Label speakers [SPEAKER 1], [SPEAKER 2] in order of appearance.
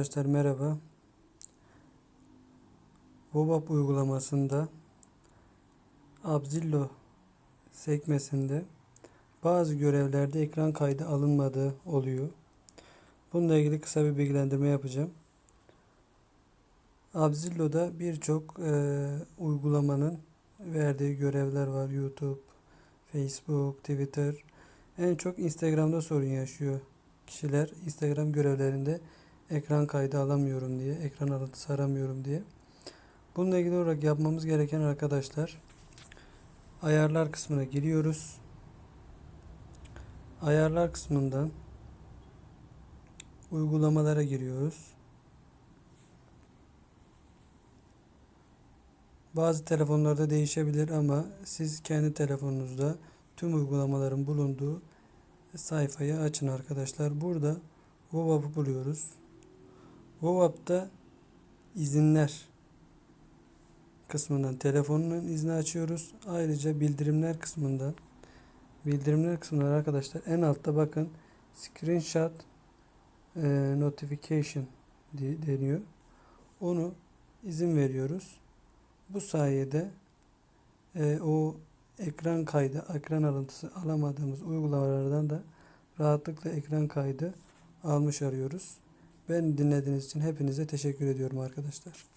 [SPEAKER 1] Arkadaşlar merhaba. WhatsApp uygulamasında Abzillo sekmesinde bazı görevlerde ekran kaydı alınmadığı oluyor. Bununla ilgili kısa bir bilgilendirme yapacağım. Abzillo'da birçok e, uygulamanın verdiği görevler var. YouTube, Facebook, Twitter. En çok Instagram'da sorun yaşıyor kişiler. Instagram görevlerinde ekran kaydı alamıyorum diye, ekran alıntısı aramıyorum diye. Bununla ilgili olarak yapmamız gereken arkadaşlar ayarlar kısmına giriyoruz. Ayarlar kısmından uygulamalara giriyoruz. Bazı telefonlarda değişebilir ama siz kendi telefonunuzda tüm uygulamaların bulunduğu sayfayı açın arkadaşlar. Burada WhatsApp'ı buluyoruz. WhatsApp'ta izinler kısmından telefonun izni açıyoruz. Ayrıca bildirimler kısmından bildirimler kısmından arkadaşlar en altta bakın screenshot e, notification deniyor. Onu izin veriyoruz. Bu sayede e, o ekran kaydı, ekran alıntısı alamadığımız uygulamalardan da rahatlıkla ekran kaydı almış arıyoruz. Ben dinlediğiniz için hepinize teşekkür ediyorum arkadaşlar.